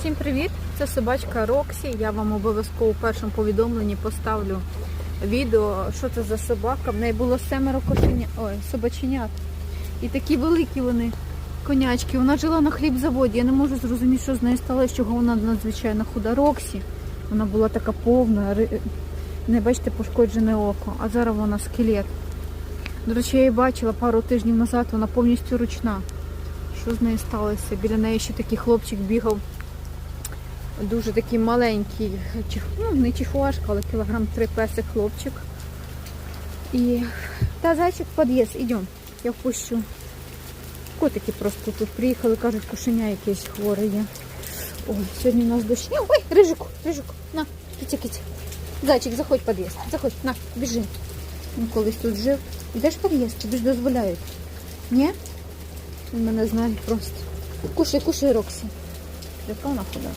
Всім привіт! Це собачка Роксі. Я вам обов'язково у першому повідомленні поставлю відео, що це за собака. В неї було семеро кошеня... Ой, собаченят. І такі великі вони конячки. Вона жила на хлібзаводі. Я не можу зрозуміти, що з нею сталося, чого вона надзвичайно худа. Роксі. Вона була така повна, не бачите, пошкоджене око, а зараз вона скелет. До речі, я її бачила пару тижнів назад, вона повністю ручна. Що з нею сталося? Біля неї ще такий хлопчик бігав. Дуже такий маленький, ну не чихуашка, але кілограм три песик хлопчик. І та зайчик під'їзд, ідемо, я впущу. Котики просто тут приїхали, кажуть, кошеня якесь хворе є. Ой, сьогодні у нас дощ. Ой, рижику, рижику, на, кіті, кіті. Зайчик, заходь в під'їзд, заходь, на, біжи. Він колись тут жив. Йдеш в під'їзд, тобі ж дозволяють. Ні? Він мене знає просто. Кушай, кушай, Роксі. Яка вона хода?